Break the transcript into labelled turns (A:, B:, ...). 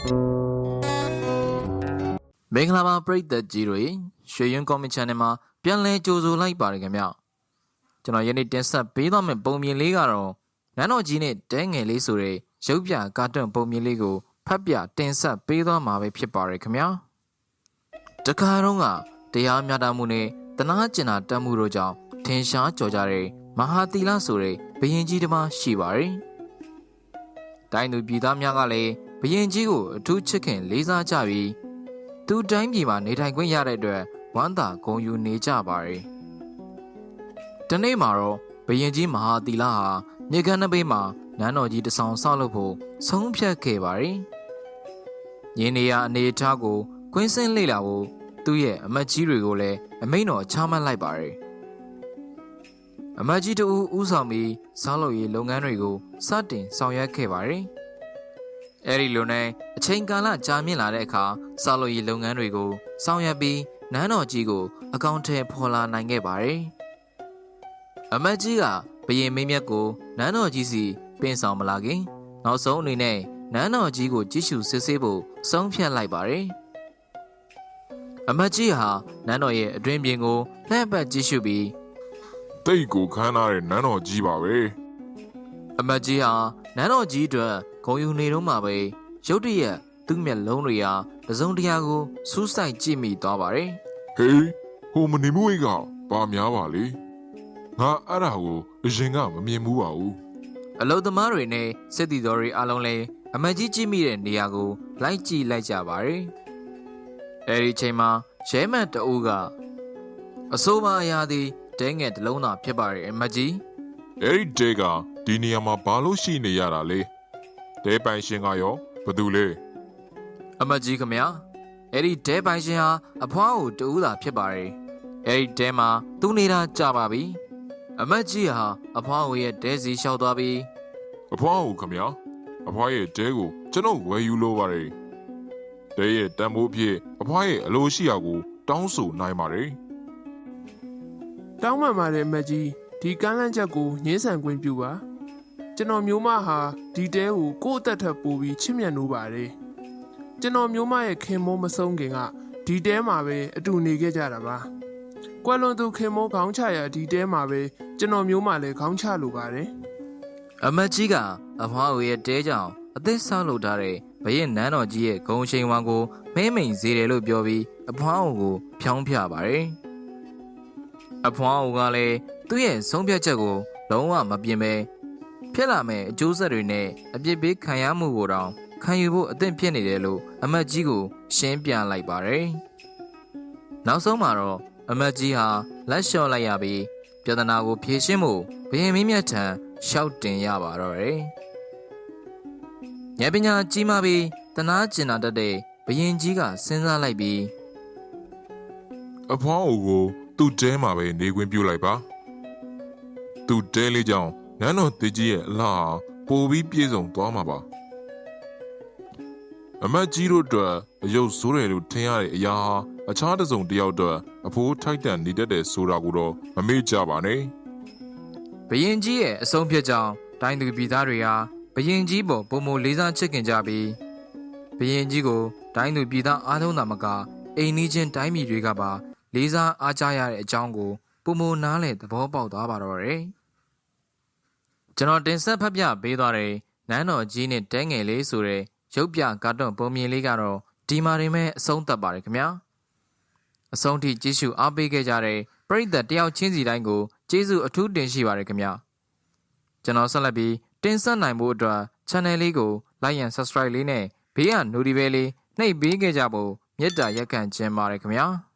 A: မင်္ဂလာပါပရိသတ်ကြီးတွေရွှေရင်ကောမင် channel မှာပြန်လည်ကြိုဆိုလိုက်ပါတယ်ခင်ဗျကျွန်တော်ယနေ့တင်ဆက်ပေးသွားမယ့်ပုံမြင်လေးကတော့နန်းတော်ကြီးနဲ့တဲငယ်လေးဆိုတဲ့ရုပ်ပြကာတွန်းပုံမြင်လေးကိုဖတ်ပြတင်ဆက်ပေးသွားမှာပဲဖြစ်ပါတယ်ခင်ဗျာတခါတော့ကတရားမျှတမှုနဲ့တနာကျင်နာတတ်မှုတို့ကြောင့်ထင်ရှားကြော်ကြတဲ့မဟာသီလဆိုတဲ့ဘယင်ကြီးတစ်ပါးရှိပါတယ်တိုင်းသူပြည်သားများကလည်း ဘယင်ကြီးကိုအထူးချစ်ခင်လေးစားကြပြီးသူတိုင်းပြည်မှာနေထိုင်ခွင့်ရတဲ့အတွက်ဝမ်းသာဂုဏ်ယူနေကြပါတယ်။ဒီနေ့မှာတော့ဘယင်ကြီးမဟာသီလဟာမြေကမ်းတစ်ပေးမှာနန်းတော်ကြီးတဆောင်ဆောက်လုပ်ဖို့ဆုံးဖြတ်ခဲ့ပါတယ်။ရင်းနေရအနေအထားကိုကွင်းစင်းလေ့လာဖို့သူ့ရဲ့အမတ်ကြီးတွေကိုလည်းအမိန့်တော်ချမှတ်လိုက်ပါတယ်။အမတ်ကြီးတို့ဦးဆောင်ပြီးဆောက်လုပ်ရေးလုပ်ငန်းတွေကိုစတင်ဆောင်ရွက်ခဲ့ပါတယ်။ အဲ့ဒီလိုနဲ့အချိန်ကာလကြာမြင့်လာတဲ့အခါစောက်လို့ရေးလုပ်ငန်းတွေကိုဆောင်ရွက်ပြီးနန်းတော်ကြီးကိုအကောင့်ထဲဖော်လာနိုင်ခဲ့ပါတယ်။အမတ်ကြီးကဘရင်မင်းမြတ်ကိုနန်းတော်ကြီးစီပင့်ဆောင်မလာခင်နောက်ဆုံးအနေနဲ့နန်းတော်ကြီးကိုကြည့်ရှုစစ်ဆေးဖို့ဆုံးဖြတ်လိုက်ပါတယ်။အမတ်ကြီးဟာနန်းတော်ရဲ့အတွင်ပြင်ကိုလှည့်ပတ်ကြည့်ရှုပြီး
B: တိတ်ကိုခမ်းနားတဲ့နန်းတော်ကြီးပါပဲ
A: အမတ်ကြီးဟာနန်းတော်ကြီးအတွက် ဂုံယူနေတော့မှပဲရုတ်တရက်သူ့မျက်လုံးတွေဟာတစုံတရာကိုစူးစိုက်ကြည့်မိသွားပါတယ်
B: ဟေးဟိုမနေမွေးကပါများပါလေငါအဲ့ဒါကိုအရင်ကမမြင်ဘူးပါဘူး။
A: အလုသမားတွေနဲ့စစ်တီတော်တွေအားလုံးလည်းအမတ်ကြီးကြည့်မိတဲ့နေရာကိုလိုက်ကြည့်လိုက်ကြပါတယ်။အဲဒီချိန်မှာရဲမန်တအူးကအဆိုးပါအရာသည်တဲငယ်တစ်လုံးသာဖြစ်ပါရဲ့အမတ်ကြီး
B: အဲ့ဒီတဲကဒီနေရာမှာဘာလို့ရှိနေရတာလဲ တဲပိုင်ရှင်ကရောဘယ်သူလဲ
A: အမတ်ကြီးခမညာအဲ့ဒီဒဲပိုင်ရှင်ဟာအဖွားကိုတူးတာဖြစ်ပါတယ်အဲ့ဒီဒဲမှာသူနေတာကြပါပြီအမတ်ကြီးဟာအဖွားကိုရဲ့ဒဲစီလျှောက်သွားပြီး
B: အဖွားကိုခမညာအဖွားရဲ့တဲကိုကျွန်တော်ဝယ်ယူလို့ပါတယ်တဲရဲ့တန်ဖိုးအဖြစ်အဖွားရဲ့အလိုရှိရာကို တောင်းဆိုနိုင်ပါတယ်
C: တောင်းပန်ပါတယ်မက်ကြီးဒီကမ်းလှမ်းချက်ကိုငင်းဆန်ခွင့်ပြုပါ ကျွန်တော်မျိုးမဟာဒီတဲကိုကိုယ့်အသက်ထက်ပိုပြီးချစ်မြတ်နိုးပါတယ်ကျွန်တော်မျိုးမရဲ့ခင်မိုးမဆုံးခင်ကဒီတဲမှာပဲအတူနေခဲ့ကြတာပါကွယ်လွန်သူခင်မိုးခေါင်းချရာဒီတဲမှာပဲကျွန်တော်မျိုးမလည်းခေါင်းချလိုပါတယ်
A: အမတ်ကြီးကအဖွားကိုရဲ့တဲကြောင်အသက်ဆောက်လုပ်ထားတဲ့ဘရင်နန်းတော်ကြီးရဲ့ဂုံရှိန်ဝါကိုမဲမိန်စေတယ်လို့ပြောပြီးအဖွားကိုဖြောင်းပြပါတယ်အဖွားကလည်းသူ့ရဲ့ဆုံးဖြတ်ချက်ကိုလုံးဝမပြင်ပဲ ဖြစ်လာမဲ့အကျိုးဆက်တွေနဲ့အပြစ်ပေးခံရမှုကိုတောင်ခံယူဖို့အသင့်ဖြစ်နေတယ်လို့အမတ်ကြီးကိုရှင်းပြလိုက်ပါတယ်။နောက်ဆုံးမှာတော့အမတ်ကြီးဟာလက်လျှော့လိုက်ရပြီးပြဿနာကိုဖြေရှင်းဖို့ဘရင်မင်းမြတ်ထံရှောက်တင်ရပါတော့တယ်။ဉာဏ်ပညာကြီးမားပြီးတနာကျင်နာတတ်တဲ့ဘရင်ကြီးကစဉ်းစားလိုက်ပြီး
B: အဖွားအိုကိုသူ့တဲမှာပဲနေခွင့်ပြုလိုက်ပါသူ့တဲလေးကြောင့် နန်းတော်တကြီးရဲ့အလားဟာပိုပြီးပြည့်စုံသွားမှာပါအမတ်ကြီးတို့အတွက်အယုတ်ဆိုးတယ်လို့ထင်ရတဲ့အရာဟာအခြားတစ်စုံတစ်ယောက်အတွက်အဖိုးထိုက်တန်နေတတ်တယ်ဆိုတာကိုတော့မမေ့ကြပါနဲ့
A: ဘရင်ကြီးရဲ့အဆုံးဖြတ်ကြောင့်တိုင်းသူပြည်သားတွေဟာဘရင်ကြီးပေါ်ပုံမလေးစားချစ်ခင်ကြပြီးဘရင်ကြီးကိုတိုင်းသူပြည်သားအားလုံးသာမကအိမ်နီးချင်းတိုင်းပြည်တွေကပါလေးစားအားကြရတဲ့အကြောင်းကိုပုံမနားလည်သဘောပေါက်သွားပါတော့တယ် ကျွန်တော်တင်ဆက်ဖတ်ပြပေးသွားတဲ့နန်းတော်ကြီးနဲ့တဲငယ်လေးဆိုတဲ့ရုပ်ပြကာတွန်းပုံမြင်လေးကတော့ဒီမှာနေမဲ့အဆုံးသတ်ပါတယ်ခင်ဗျာအဆုံးထိကြည့်ရှုအားပေးခဲ့ကြတဲ့ပရိသတ်တယောက်ချင်းစီတိုင်းကိုကျေးဇူးအထူးတင်ရှိပါတယ်ခင်ဗျာကျွန်တော်ဆက်လက်ပြီးတင်ဆက်နိုင်ဖို့အတွက် channel လေးကို like and subscribe လေးနဲ့ဘေးက notification လေးနှိပ်ပေးခဲ့ကြဖို့မေတ္တာရက်ခံခြင်းပါတယ်ခင်ဗျာ